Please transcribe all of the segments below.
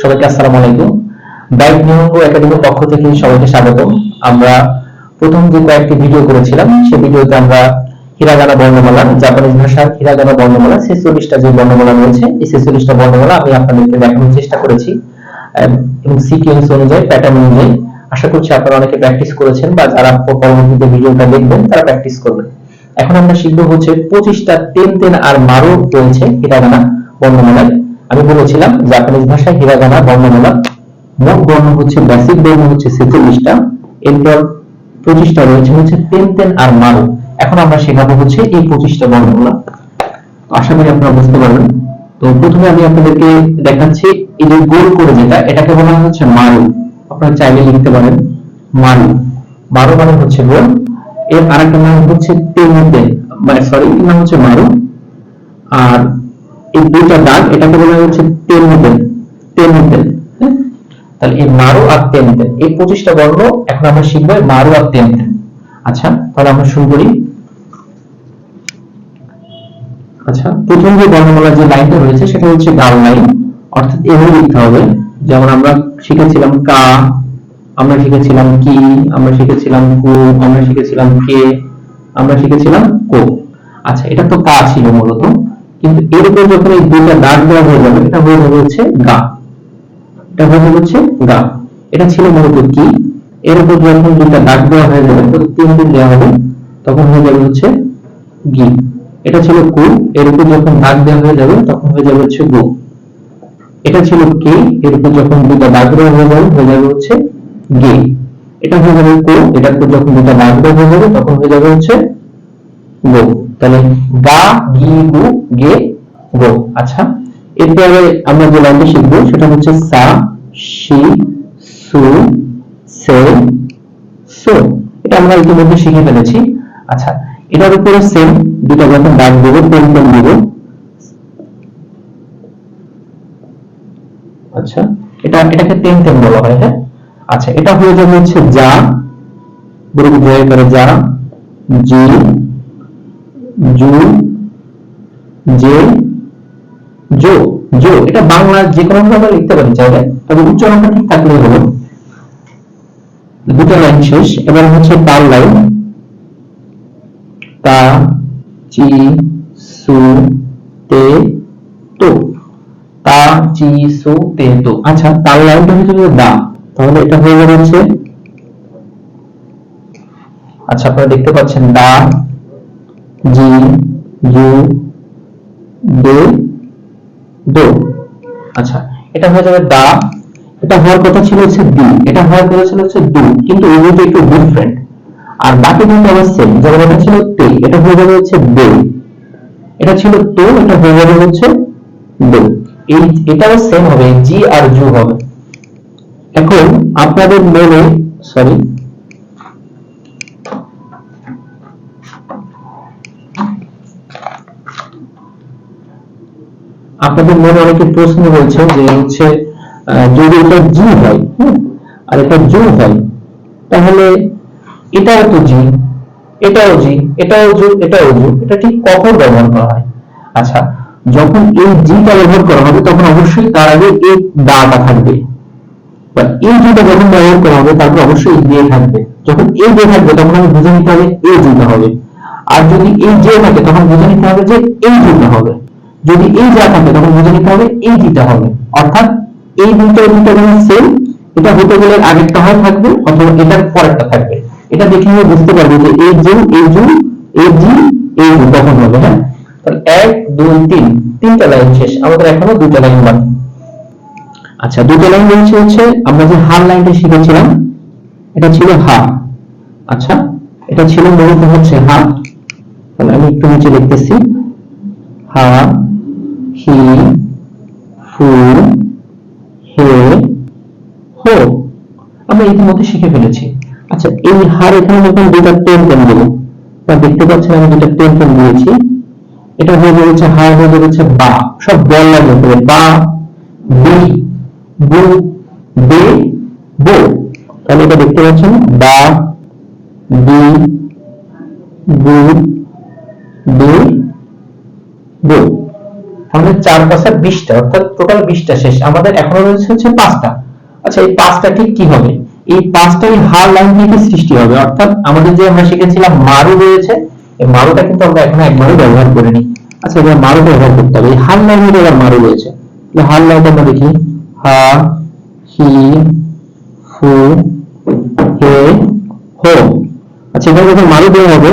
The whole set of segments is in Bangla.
সবাইকে আসসালামু আলাইকুম। বাইক নিহঙ্গ একাডেমির পক্ষ থেকে সবাইকে স্বাগত আমরা প্রথম যে কয়েকটি ভিডিও করেছিলাম, সেই ভিডিওতে আমরা হিরাগানা বর্ণমালা, জাপানিজ ভাষার হিরাগানা বর্ণমালা, ছেচল্লিশটা যে বর্ণমালা রয়েছে, এই ছেচল্লিশটা বর্ণমালা আমি আপনাদেরকে দেখানোর চেষ্টা করেছি। এবং সিকোয়েন্স অনুযায়ী প্যাটার্ন অনুযায়ী, আশা করছি আপনারা অনেকে প্র্যাকটিস করেছেন বা যারা পরবর্তীতে ভিডিওটা দেখবেন, তারা প্র্যাকটিস করবেন। এখন আমরা শিখব হচ্ছে পঁচিশটা তেন তেন আর মারো রয়েছে হিরাগানা বর্ণমালায়। আমি বলেছিলাম জাপানিজ ভাষায় হিরাগানা, বর্ণমালা, মোট বর্ণ হচ্ছে বেসিক বর্ণ হচ্ছে ছেচল্লিশটা এরপর পঁচিশটা রয়েছে হচ্ছে তেন তেন আর মারো। এখন আমরা শেখাবো হচ্ছে এই পঁচিশটা বর্ণমালা। আশা করি আপনারা বুঝতে পারবেন। তো প্রথমে আমি আপনাদেরকে দেখাচ্ছি এই যে গোল করে যেটা, এটাকে বলা হচ্ছে মারু। আপনারা চাইলে লিখতে পারেন মারু। মারু মানে হচ্ছে গোল। এর আরেকটা নাম হচ্ছে তেমুতে মানে সরি এর নাম হচ্ছে মারু। আর এই দুইটা দাগ এটাকে বলা হচ্ছে তেমুতে তেমুতে তাহলে এই মারু আর তেমতেন এই পঁচিশটা বর্ণ এখন আমরা শিখব মারু আর তেমতেন আচ্ছা তাহলে আমরা শুরু করি। আচ্ছা প্রথম যে বর্ণমালা যে লাইনটা রয়েছে সেটা হচ্ছে গাল লাইন, অর্থাৎ এভাবে লিখতে হবে। যেমন আমরা শিখেছিলাম কা, আমরা শিখেছিলাম কি, আমরা শিখেছিলাম কু, আমরা শিখেছিলাম কে, আমরা শিখেছিলাম কো। আচ্ছা এটা তো কা ছিল মূলত। কিন্তু এর উপর যখন এই দুইটা দাগ দেওয়া হয়ে যাবে, এটা হয়ে যাবে হচ্ছে গা। এটা হয়ে যাবে হচ্ছে গা। এটা ছিল মূলত কি? এর উপর যখন দুইটা দাগ দেওয়া হয়ে যাবে তিন দিন দেওয়া হবে, তখন হয়ে যাবে হচ্ছে গি এটা ছিল কু, এর উপর যখন দাগ দেওয়া হয়ে যাবে, তখন হয়ে যাবে হচ্ছে গো। এটা ছিল কে, এর উপর যখন দুটা দাগ দেওয়া হয়ে যাবে হয়ে যাবে হচ্ছে গে। এটা হয়ে যাবে কো, এটার উপর যখন দুটা দাগ দেওয়া হয়ে যাবে, তখন হয়ে যাবে হচ্ছে গো। তাহলে গা, গি, গু, গে, গো। আচ্ছা এরপরে আমরা যে লাইনটা শিখব, সেটা হচ্ছে সা, শি, সু, সে, সো। এটা আমরা ইতিমধ্যে শিখে ফেলেছি। আচ্ছা এটার উপরে সেম দুটো যখন দাগ দেবো পেন পেন দেবো। আচ্ছা এটা, এটাকে তেন তেন বলা হয় হ্যাঁ? আচ্ছা এটা হয়ে যাবে হচ্ছে যা বড় জয় করে যা, জি জু, জে, জো জো। এটা বাংলা যে কোনো আমরা লিখতে পারি চাইলে তবে উচ্চারণটা ঠিক থাকলেই হলো দুটো লাইন শেষ। এবার হচ্ছে তার লাইন। তা, চি, সু, তে, তো। তা, চি, সু, তে, তো। আচ্ছা তার লাইনটা হচ্ছে দা, তাহলে এটা হয়ে যাবে হচ্ছে আচ্ছা আপনারা দেখতে পাচ্ছেন দা জি জু, দে, দো। আচ্ছা এটা হয়ে যাবে দা। এটা হওয়ার কথা ছিল হচ্ছে দি। এটা হওয়ার কথা ছিল হচ্ছে দু। কিন্তু দুটো একটু ডিফারেন্ট আর বাকি দুটো আবার সেম যেমন এটা ছিল তে, এটা হয়ে যাবে হচ্ছে বে এটা ছিল তো, এটা হয়ে যাবে হচ্ছে দো। এই, এটাও সেম হবে। জি আর জু হবে। এখন আপনাদের মনে সরি আপনাদের মনে অনেকে প্রশ্ন হয়েছে যে হচ্ছে যদি এটা জি হয় আর এটা জু হয়, তাহলে এটাও তো জি, এটাও জি, এটাও জু এটাও জু, এটা ঠিক কখন ব্যবহার করা হয়? আচ্ছা যখন এই জিটা ব্যবহার করা হবে, তখন অবশ্যই তার আগে এই দাটা থাকবে। বা এই জিটা যখন ব্যবহার করা হবে, তারপর অবশ্যই দিয়ে থাকবে। যখন এই দিয়ে থাকবে, তখন আমি বুঝে নিতে হবে এই জিটা হবে। আর যদি এই যে থাকে, তখন বুঝে নিতে হবে যে এই জিটা হবে। যদি এই যা থাকে, তখন বুঝে নিতে হবে এই জিটা হবে। অর্থাৎ এই দুটো দুটো সেম এটা হতে গেলে আগেরটা হয় থাকবে, অথবা এটার পরেরটা থাকবে। এটা দেখে আমরা বুঝতে পারব যে এই জু এই জু এই জি এই জু তখন হবে হ্যাঁ? এক, দুই, তিন, তিনটা লাইন শেষ। আমাদের এখনও দুটো লাইন বাকি। আচ্ছা দুটো লাইন রয়েছে হচ্ছে, আমরা যে হার লাইনটা শিখেছিলাম, এটা ছিল হা আচ্ছা এটা ছিল মূলত হচ্ছে হা তাহলে আমি একটু নিচে লিখতেছি হা হি ফু হে হো আমরা ইতিমধ্যে শিখে ফেলেছি। আচ্ছা এই হার এখানে যখন দুটা টেন টেন দেবো তা দেখতে পাচ্ছেন আমি দুটা টেন টেন দিয়েছি, এটা হয়ে যাচ্ছে হার হয়ে যাচ্ছে বা, সব বল লাগবে করে বা, বি, বু, বে, বো। তাহলে এটা দেখতে পাচ্ছেন, বা, বি, বু, বে, বো। আমাদের চার পাঁচটা বিশটা, অর্থাৎ টোটাল বিশটা শেষ। আমাদের এখনও রয়েছে হচ্ছে পাঁচটা। আচ্ছা এই পাঁচটা ঠিক কি হবে? এই পাঁচটা এই হার লাইন থেকে সৃষ্টি হবে। অর্থাৎ আমাদের যে আমরা শিখেছিলাম মারু রয়েছে, এই মারুটা কিন্তু আমরা এখনও একবারও ব্যবহার করিনি। আচ্ছা এবার মারু ব্যবহার করতে হবে। এই হার লাইনের এবার মারু রয়েছে। হার লাইনটা আমরা দেখি। হা, হি, ফু, হে, হো। আচ্ছা এখানে যখন মারু দেওয়া হবে,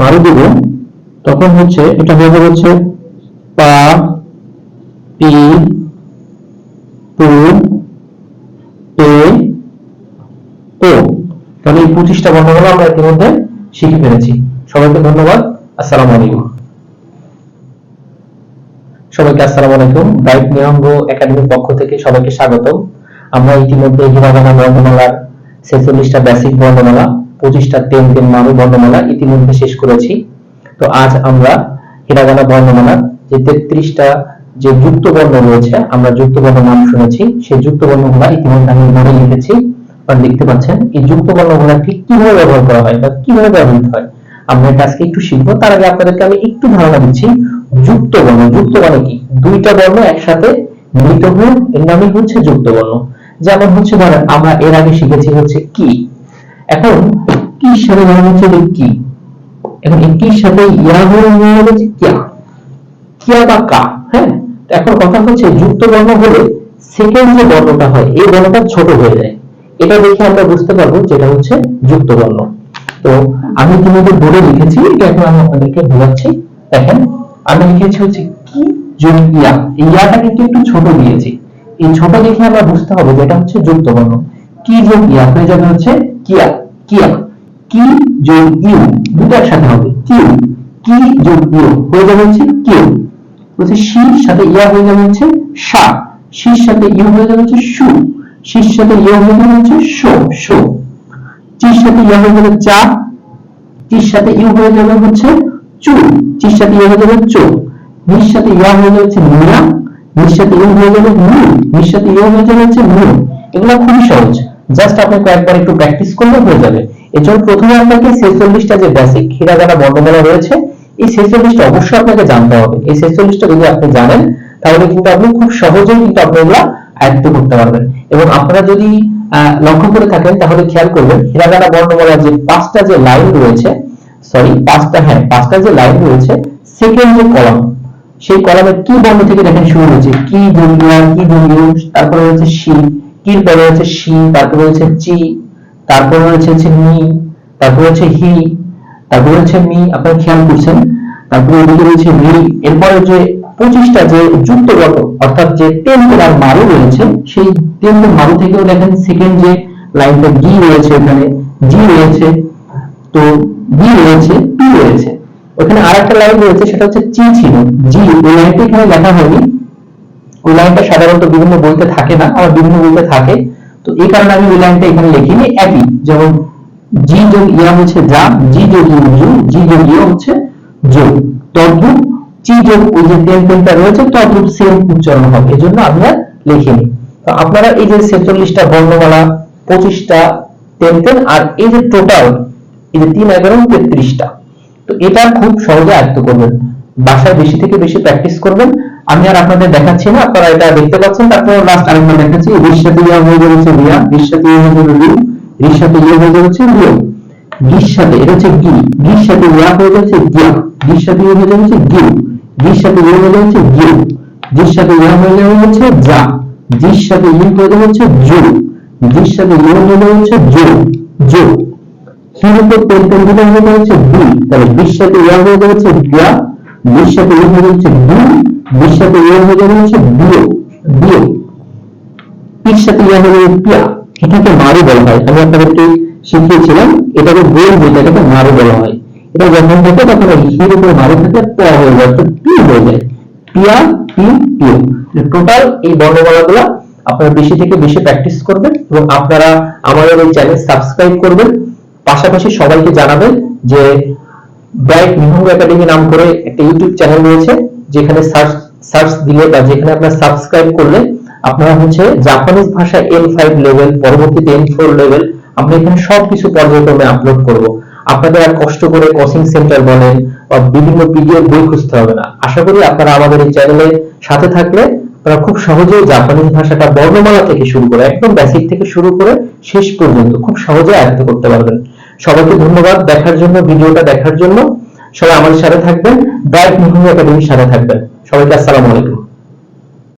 মারু দেব, তখন হচ্ছে এটা হয়ে যাবে হচ্ছে পা, পি, পু পে পো তাহলে এই পঁচিশটা বর্ণমালা আমরা ইতিমধ্যে শিখে ফেলেছি। সবাইকে ধন্যবাদ। আসসালামু আলাইকুম। সবাইকে আসসালামু আলাইকুম। গাইড একাডেমির পক্ষ থেকে সবাইকে স্বাগতম। আমরা ইতিমধ্যে হিরাগানা বর্ণমালার ছেচল্লিশটা বেসিক বর্ণমালা, পঁচিশটা টেন টেন মানু বর্ণমালা ইতিমধ্যে শেষ করেছি। তো আজ আমরা হিরাগানা বর্ণমালার যে তেত্রিশটা যে যুক্ত বর্ণ রয়েছে, আমরা যুক্ত বর্ণ নাম শুনেছি, সেই যুক্ত বর্ণগুলা ইতিমধ্যে আমি মনে লিখেছি দেখতে পাচ্ছেন, এই যুক্ত বর্ণগুলা ঠিক কীভাবে ব্যবহার করা হয় বা কীভাবে ব্যবহৃত হয়, আমরা এটা আজকে একটু শিখব। তার আগে আপনাদেরকে আমি একটু ধারণা দিচ্ছি যুক্ত বর্ণ যুক্ত বর্ণ কি? দুইটা বর্ণ একসাথে মিলিত হয়ে, এর নামই হচ্ছে যুক্ত বর্ণ যেমন হচ্ছে ধরেন, আমরা এর আগে শিখেছি হচ্ছে কি। এখন, কি সাথে ধরেন হচ্ছে কি? এখন কির সাথে ইয়া হয়ে গেলে হচ্ছে কিয়া। কিয়া বা কা হ্যাঁ এখন কথা হচ্ছে যুক্ত বর্ণ হলে সেকেন্ড যে বর্ণটা হয়, এই বর্ণটা ছোট হয়ে যায়। এটা দেখে আমরা বুঝতে পারব যেটা হচ্ছে যুক্ত বর্ণ। তো আমি ইতিমধ্যে বোর্ডে লিখেছি এখন আমি আপনাদেরকে বোঝাচ্ছি। দেখেন, আমি লিখেছি হচ্ছে কি ইয়া। একটু ছোট দিয়েছি। এই ছোট দেখে আমরা বুঝতে হবে যে এটা হচ্ছে যুক্ত বর্ণ। কি যোগ ইয়া হয়ে যাবে হচ্ছে কিয়া কিয়া। কি যোগ ইউ, দুটো হবে। কিউ, কি যোগ ইউ, হয়ে যাবে হচ্ছে কিউ। বলছে শির সাথে ইয়া হয়ে যাবে হচ্ছে সা শির সাথে ইউ হয়ে যাবে হচ্ছে সু শির সাথে ইয়া হয়ে যাবে হচ্ছে শো শো। চির সাথে ইয়া হয়ে যাবে চা। চির সাথে ইউ হয়ে যাবে হচ্ছে চু। চির সাথে ইয়া হয়ে যাবে চো। নির সাথে ইয়া হয়ে যাবে হচ্ছে মিয়া নির সাথে ইউ হয়ে যাবে নু। নির সাথে ইয়া হয়ে যাবে হচ্ছে নু। এগুলো খুবই সহজ। জাস্ট আপনি কয়েকবার একটু প্র্যাকটিস করলে হয়ে যাবে। এর জন্য প্রথমে আপনাকে ছেচল্লিশটা যে বেসিক হিরাগানা, বর্ণমালা রয়েছে এই ছেচল্লিশটা অবশ্যই আপনাকে জানতে হবে। এই ছেচল্লিশটা যদি আপনি জানেন, তাহলে কিন্তু আপনি খুব সহজেই কিন্তু আপনি এগুলা আয়ত্ত করতে পারবেন। এবং আপনারা যদি লক্ষ্য করে থাকেন, তাহলে খেয়াল করবেন হিরাগানা বর্ণমালার যে পাঁচটা যে লাইন রয়েছে সরি পাঁচটা হ্যাঁ পাঁচটা যে লাইন রয়েছে সেকেন্ড যে কলাম, সেই কলামের কি বর্ণ থেকে দেখেন শুরু হয়েছে? কি দুর্গা কি দুর্গু তারপরে রয়েছে শি কির পরে রয়েছে শি, তারপরে রয়েছে চি, তারপরে রয়েছে হচ্ছে মি তারপরে হচ্ছে হি তারপরে হচ্ছে মি, আপনারা খেয়াল করছেন? তারপরে এদিকে রয়েছে রি এরপরে যে পঁচিশটা যে যুক্ত বর্ণ অর্থাৎ যে টেন আর মারু রয়েছে, সেই টেন মারু থেকেও দেখেন সেকেন্ড যে লাইনটা ডি রয়েছে এখানে জি রয়েছে, তো বি রয়েছে পি রয়েছে। ওখানে আরেকটা লাইন রয়েছে, সেটা হচ্ছে চি ছিল জি ওই লাইনটা এখানে লেখা হয়নি। ওই লাইনটা সাধারণত বিভিন্ন বইতে থাকে না, আবার বিভিন্ন বইতে থাকে। তো এই কারণে আমি ওই লাইনটা এখানে লিখিনি, একই। যেমন জি যোগ ইয়া হচ্ছে যা জি যোগ ইউ জি যোগ ইয়া হচ্ছে যোগ। তদ্রুপ যোগ ওই যে রয়েছে, তদ্রুপ সেম উচ্চারণ হবে, এজন্য আমি আর লিখিনি তো আপনারা এই যে ছেচল্লিশটা বর্ণমালা, পঁচিশটা আর এই যে টোটাল এই যে তিন, এগারো, তেত্রিশটা, তো এটা খুব সহজে আয়ত্ত করবেন। বাসায় বেশি থেকে বেশি প্র্যাকটিস করবেন। আমি আর আপনাদের দেখাচ্ছি না, আপনারা এটা দেখতে পাচ্ছেন, তারপর লাস্ট আরেকবার দেখাচ্ছি ইয়া হয়ে যাচ্ছে রিয়া হয়ে যাবে রির সাথে ইয়া হয়ে সাথে এটা সাথে ইয়া হয়ে যাচ্ছে গিয়া গির সাথে ইয়া হয়ে যাচ্ছে ইয়া হয়ে ইয়া হয়ে হচ্ছে হয়ে ইয়া হয়ে হয়ে বি তাহলে বির সাথে ইয়া হয়ে যাচ্ছে ইয়া হয়ে যাচ্ছে বি বির সাথে ইয়া হয়ে যাবে সাথে ইয়া হয়ে যাবে পিয়া এটাকে মারু বলা হয়। আমি আপনাদেরকে শিখিয়েছিলাম, এটাকে গোল বলতে এটাকে মারু বলা হয়। এটা যখন থাকে তখন হির উপর মারু থাকে প হয়ে যায় অর্থাৎ পি হয়ে যায়। পিয়া পি পিও টোটাল এই বর্ণমালাগুলো আপনারা বেশি থেকে বেশি প্র্যাকটিস করবেন এবং আপনারা আমাদের এই চ্যানেল সাবস্ক্রাইব করবেন। পাশাপাশি সবাইকে জানাবেন যে ব্রাইট নিহঙ্গ একাডেমি নাম করে একটা ইউটিউব চ্যানেল রয়েছে, যেখানে সার্চ সার্চ দিলে বা যেখানে আপনারা সাবস্ক্রাইব করলে আপনারা হচ্ছে জাপানিজ ভাষা এম ফাইভ লেভেল পরবর্তীতে এম ফোর লেভেল আমরা এখানে সবকিছু পর্যায়ক্রমে আপলোড করব। আপনাদের আর কষ্ট করে কোচিং সেন্টার বলেন, বা বিভিন্ন পিডিএফ বই খুঁজতে হবে না। আশা করি আপনারা আমাদের এই চ্যানেলে সাথে থাকলে আপনারা খুব সহজেই জাপানিজ ভাষাটা বর্ণমালা থেকে শুরু করে, একদম বেসিক থেকে শুরু করে শেষ পর্যন্ত খুব সহজে আয়ত্ত করতে পারবেন। সবাইকে ধন্যবাদ দেখার জন্য, ভিডিওটা দেখার জন্য। সবাই আমাদের সাথে থাকবেন। ডায়েট নিহুঙ্গ একাডেমির সাথে থাকবেন। সবাইকে আসসালামু আলাইকুম।